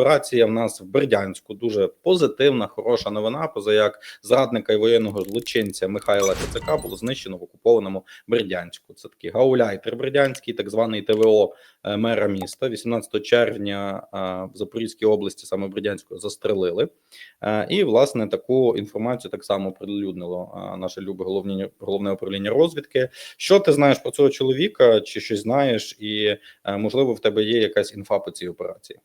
операція в нас в Бердянську. Дуже позитивна, хороша новина. Поза як зрадника і воєнного злочинця Михайла Кицака було знищено в окупованому Бердянську. Це такий гауляйтер Бердянський, так званий ТВО е, мера міста. 18 червня е, в Запорізькій області, саме Бердянську, застрелили. Е, І власне таку інформацію так само прилюднило наше любе головне головне управління розвідки. Що ти знаєш про цього чоловіка? Чи щось знаєш? І можливо в тебе є якась інфа по цій операції?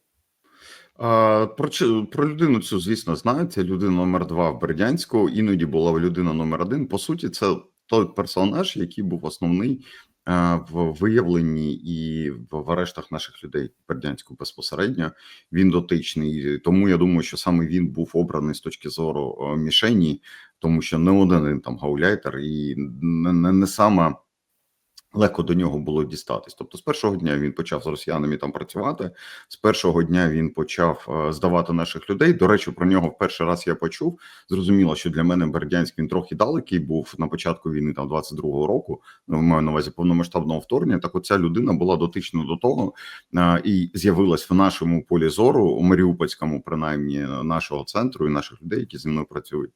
Про про людину цю, звісно, знаю. Це людина номер два в Бердянську. Іноді була людина номер один. По суті, це той персонаж, який був основний е, в виявленні і в арештах наших людей в Бердянську безпосередньо. Він дотичний. Тому я думаю, що саме він був обраний з точки зору е, мішені, тому що не один там гауляйтер, і не, не, не саме легко до нього було дістатись. Тобто, з першого дня він почав з росіянами там працювати. З першого дня він почав е, здавати наших людей. До речі, про нього в перший раз я почув. Зрозуміло, що для мене Бердянськ він трохи далекий був на початку війни, там 22-го року. Ну, маю на увазі повномасштабного вторгнення. Так, оця людина була дотична до того е, і з'явилась в нашому полі зору, у Маріупольському, принаймні, нашого центру і наших людей, які зі мною працюють.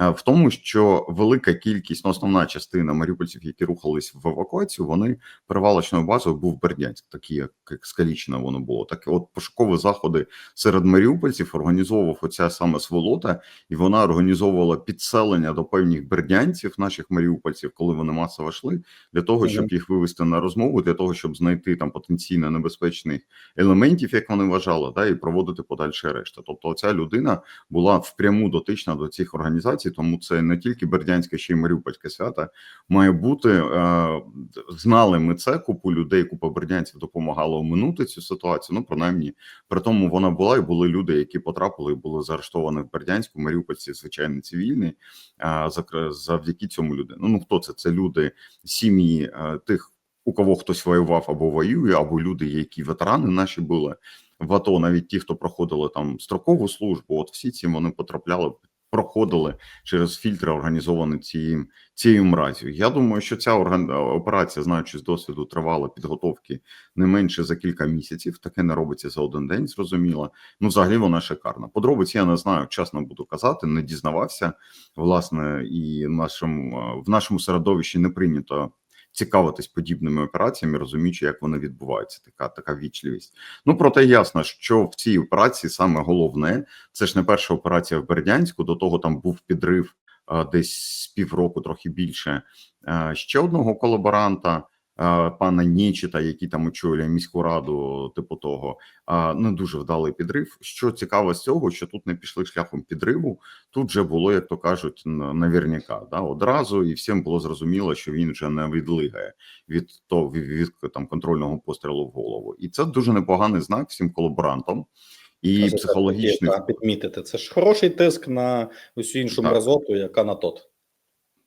Е, в тому, що велика кількість, ну, основна частина маріупольців, які рухались в евакуацію, вони перевалочною базою був Бердянськ, такі як, як Скалічина воно було. Так от пошукові заходи серед маріупольців організовував оця саме сволота, і вона організовувала підселення до певних бердянців, наших маріупольців, коли вони масово йшли, для того, щоб їх вивести на розмову, для того, щоб знайти там потенційно небезпечних елементів, як вони вважали, да, і проводити подальші решти. Тобто, оця людина була впряму дотична до цих організацій, тому це не тільки Бердянське, ще й Маріупольське свято має бути. Е, знали ми це, купу людей, купа бердянців допомагала оминути цю ситуацію. Ну, принаймні, при тому вона була, і були люди, які потрапили і були заарештовані в Бердянську, Маріупольці, звичайно, цивільні, завдяки цьому люди. Ну, ну хто це? Це люди, сім'ї е, тих, у кого хтось воював або воює, або люди, які ветерани наші були в АТО, навіть ті, хто проходили там строкову службу, от всі ці вони потрапляли, проходили через фільтри, організовані цією цією мразю. Я думаю, що ця орган... операція, знаючи з досвіду, тривала підготовки не менше за кілька місяців. Таке не робиться за один день, зрозуміло. Ну, взагалі вона шикарна. Подробиці я не знаю, чесно буду казати, не дізнавався. Власне, і нашим в нашому середовищі не прийнято. Цікавитись подібними операціями, розуміючи, як вони відбуваються, така така вічливість. Ну проте ясно, що в цій операції саме головне це ж не перша операція в Бердянську. До того там був підрив а, десь з півроку, трохи більше а, ще одного колаборанта. А, Пана Нічита, який там очолює міську раду, типу того, не дуже вдалий підрив. Що цікаво з цього, що тут не пішли шляхом підриву. Тут вже було, як то кажуть, навірняка да, одразу, і всім було зрозуміло, що він вже не відлигає від того від, від там контрольного пострілу в голову, і це дуже непоганий знак всім колаборантам і психологічний. так, підмітити. Це ж хороший тиск на усю іншу Так. мразоту, яка на тот.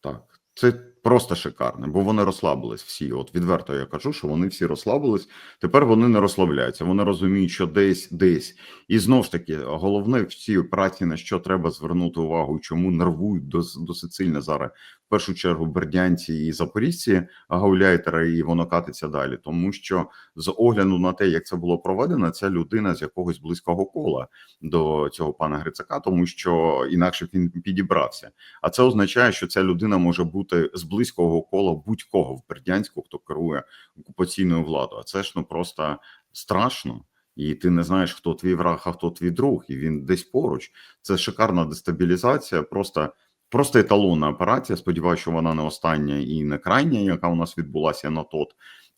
Так, це просто шикарне, бо вони розслабились всі. От відверто я кажу, що вони всі розслабились. Тепер вони не розслабляються. Вони розуміють, що десь, десь. І знов ж таки, головне в цій праці на що треба звернути увагу, чому нервують дос- досить сильно зараз. В першу чергу бердянці і запорізьці гауляйтери, і воно катиться далі. Тому що з огляду на те, як це було проведено, ця людина з якогось близького кола до цього пана Грицака, тому що інакше він підібрався. А це означає, що ця людина може бути з близького кола будь-кого в Бердянську, хто керує окупаційною владою. А це ж ну просто страшно. І ти не знаєш, хто твій враг, а хто твій друг, і він десь поруч. Це шикарна дестабілізація, просто просто еталонна операція. Сподіваюся, що вона не остання і не крайня, яка у нас відбулася на тот.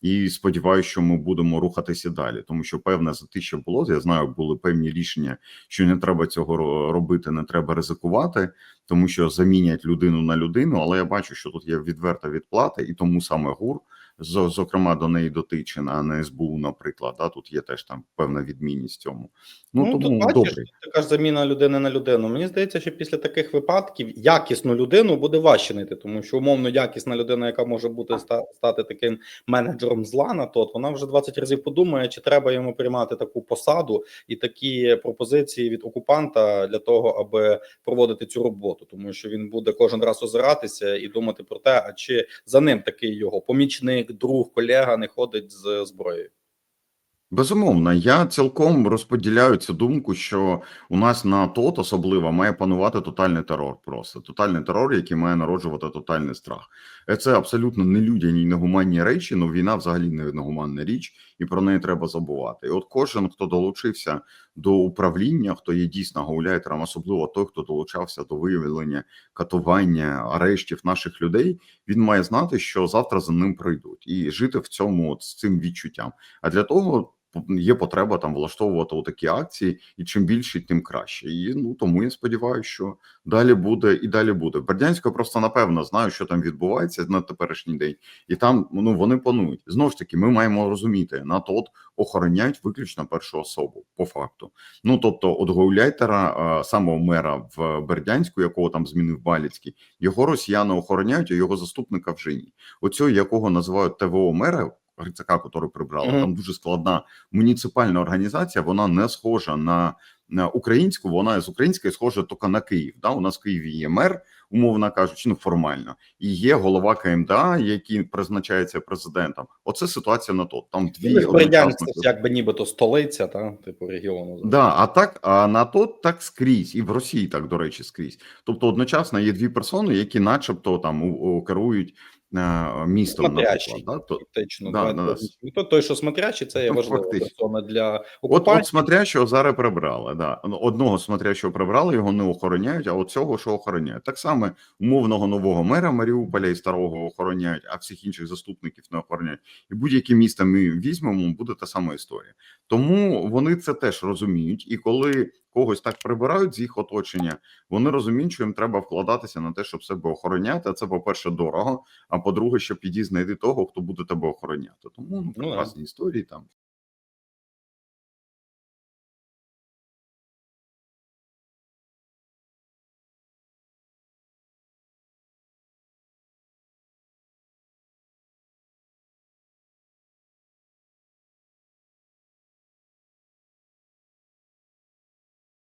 І сподіваюся, що ми будемо рухатися далі, тому що певне за що було, я знаю, були певні рішення, що не треба цього робити, не треба ризикувати, тому що замінять людину на людину. Але я бачу, що тут є відверта відплата, і тому саме ГУР, зокрема, до неї дотичена, а не СБУ, наприклад. Да, тут є теж там певна відмінність цьому. Ну, тут тому бачиш, добре. така ж заміна людини на людину. Мені здається, що після таких випадків якісну людину буде важче знайти, тому що умовно якісна людина, яка може бути ста- стати таким менеджером зла на тот, вона вже 20 разів подумає, чи треба йому приймати таку посаду і такі пропозиції від окупанта для того, аби проводити цю роботу, тому що він буде кожен раз озиратися і думати про те, а чи за ним такий його помічник, друг, колега не ходить з зброєю. Безумовно, я цілком розподіляю цю думку, що у нас на ТОТ особливо має панувати тотальний терор. Просто тотальний терор, який має народжувати тотальний страх. Е, Це абсолютно нелюдяні і негуманні речі. Ну війна взагалі не негуманна річ, і про неї треба забувати. І от кожен, хто долучився до управління, хто є дійсно гауляйтером, особливо той, хто долучався до виявлення катування, арештів наших людей, він має знати, що завтра за ним прийдуть, і жити в цьому от, з цим відчуттям. А для того є потреба там влаштовувати такі акції, і чим більше, тим краще. І ну тому я сподіваюся, що далі буде і далі буде. Бердянська просто напевно знаю, що там відбувається на теперішній день, і там ну вони панують. Знову ж таки, ми маємо розуміти, на то от охороняють виключно першу особу по факту. Ну тобто, от гауляйтера, самого мера в Бердянську, якого там змінив Баліцький, його росіяни охороняють, а його заступника вже ні. Оцього, якого називають ТВО мера. Грицака, який прибрали, Мгм. там дуже складна муніципальна організація. Вона не схожа на, на українську. Вона з української схожа тільки на Київ. Да, у нас в Києві є мер, умовно кажучи, ну формально, і є голова КМДА, який призначається президентом. Оце ситуація на то. Там дві Ну, Бердянськ одночасно- це якби нібито столиця, та типу регіону. Да, а так, а на то так скрізь, і в Росії так, до речі, скрізь. Тобто одночасно є дві персони, які, начебто, там у- у- керують е, містом, Смотрящий, наприклад. Да? То, фактично. Да, давайте да. Той, що смотрячий, це є Ну, важлива фактично. персона для От, окупації. от смотрящого зараз прибрали. Да. Ну, Одного смотрящого прибрали, його не охороняють, а от цього, що охороняють. Так само умовного нового мера Маріуполя і старого охороняють, а всіх інших заступників не охороняють. І будь-яке місто ми візьмемо, буде та сама історія. Тому вони це теж розуміють. І коли когось так прибирають з їх оточення, вони розуміють, що їм треба вкладатися на те, щоб себе охороняти. А це, по-перше, дорого. А по-друге, що піді знайти того, хто буде тебе охороняти. Тому ну, Ну, прекрасні історії там.